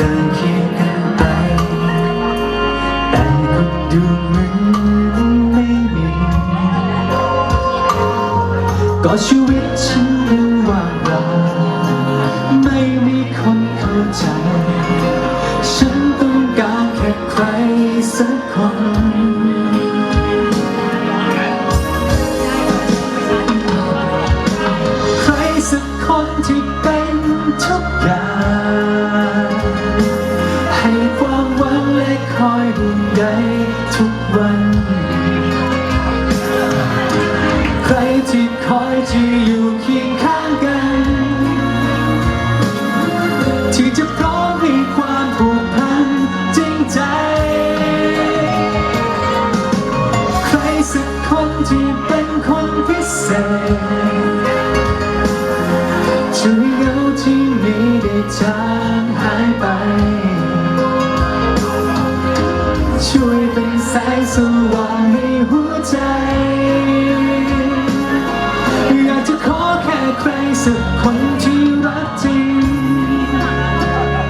เดิคียกันไป แต่ก็ดูเหมือนไม่มี ก็ชีวิตฉันรู้ว่าเราไม่มีคนเข้าใจ ฉันต้องการแค่ใครสักคนใครสักคนที่เป็น ใยทุกวัน ใครที่คอยจะอยู่เคียงข้างกัน ที่จะพร้อมมีความผูกพันจริงใจ ใครสักคนที่เป็นคนพิเศษช่วยเหงาที่มีได้จ ช่วยเป็นแสงสว่างในหัวใจ